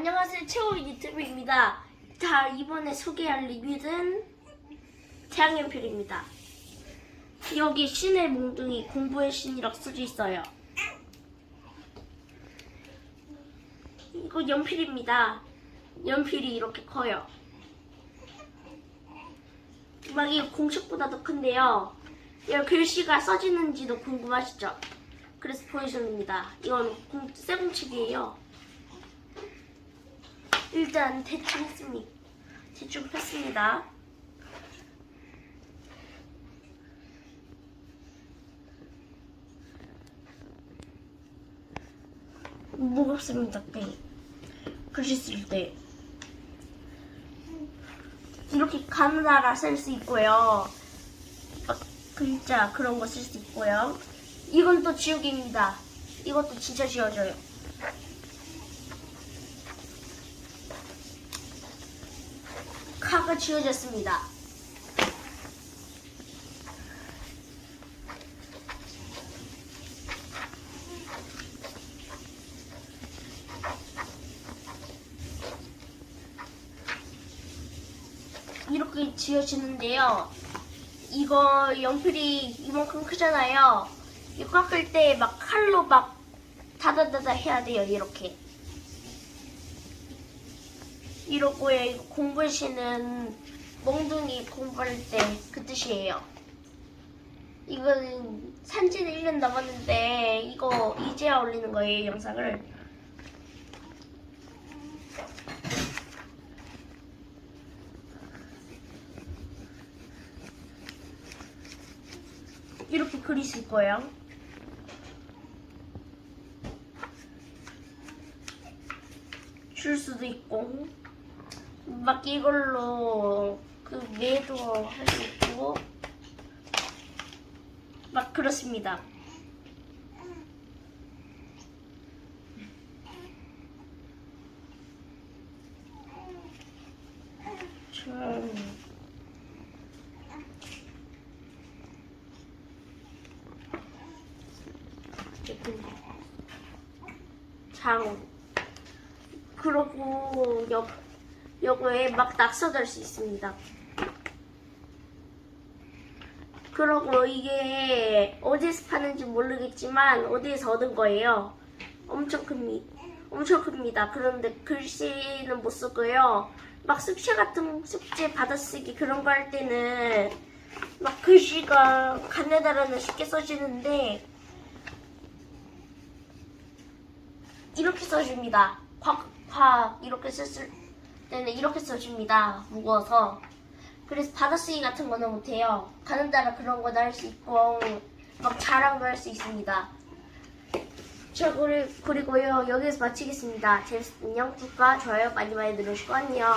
안녕하세요 최고 유튜브입니다. 자 이번에 소개할 리뷰는 태양연필입니다. 여기 신의 몽둥이 공부의 신이라고 써져 있어요. 이거 연필입니다. 연필이 이렇게 커요. 막 이거 공식보다도 큰데요. 이 글씨가 써지는지도 궁금하시죠? 그래서 보여줍니다. 이건 공, 쇠공책이에요. 일단 대충 했습니다. 대충 폈습니다. 무겁습니다. 네. 글씨 쓸 때. 이렇게 가느다라 쓸 수 있고요. 막 글자 그런 거 쓸 수 있고요. 이건 또 지우개입니다. 이것도 진짜 지워져요. 카가 지워졌습니다. 이렇게 지워지는데요. 이거 연필이 이만큼 크잖아요. 이거 깎을 때 막 칼로 막 다다다다 해야 돼요. 이렇게. 이러고요. 이거 공부시는 몽둥이 공부할 때 그 뜻이에요. 이거는 산지는 1년 남았는데 이거 이제야 올리는 거예요. 영상을. 이렇게 수 있고요. 줄 수도 있고 막 이걸로 그 매도 할 수 있고 막 그렇습니다. 참 장 그러고 여, 여기에 막 낙서될 수 있습니다. 그러고 이게 어디서 파는지 모르겠지만 어디에서 얻은 거예요. 엄청 큽니다. 엄청 큽니다. 그런데 글씨는 못 쓰고요. 막 숙제 같은 숙제 받아쓰기 그런 거 할 때는 막 글씨가 가느다라는 쉽게 써지는데 이렇게 써줍니다. 콱콱 이렇게 썼을 때는 이렇게 써줍니다. 무거워서. 그래서 받아쓰기 같은 거는 못해요. 가는 따라 그런 거도 할 수 있고 막 자랑도 할 수 있습니다. 자 그리- 그리고요 여기서 마치겠습니다. 재밌었군요. 구독과 좋아요 많이 많이 누르시고 안녕.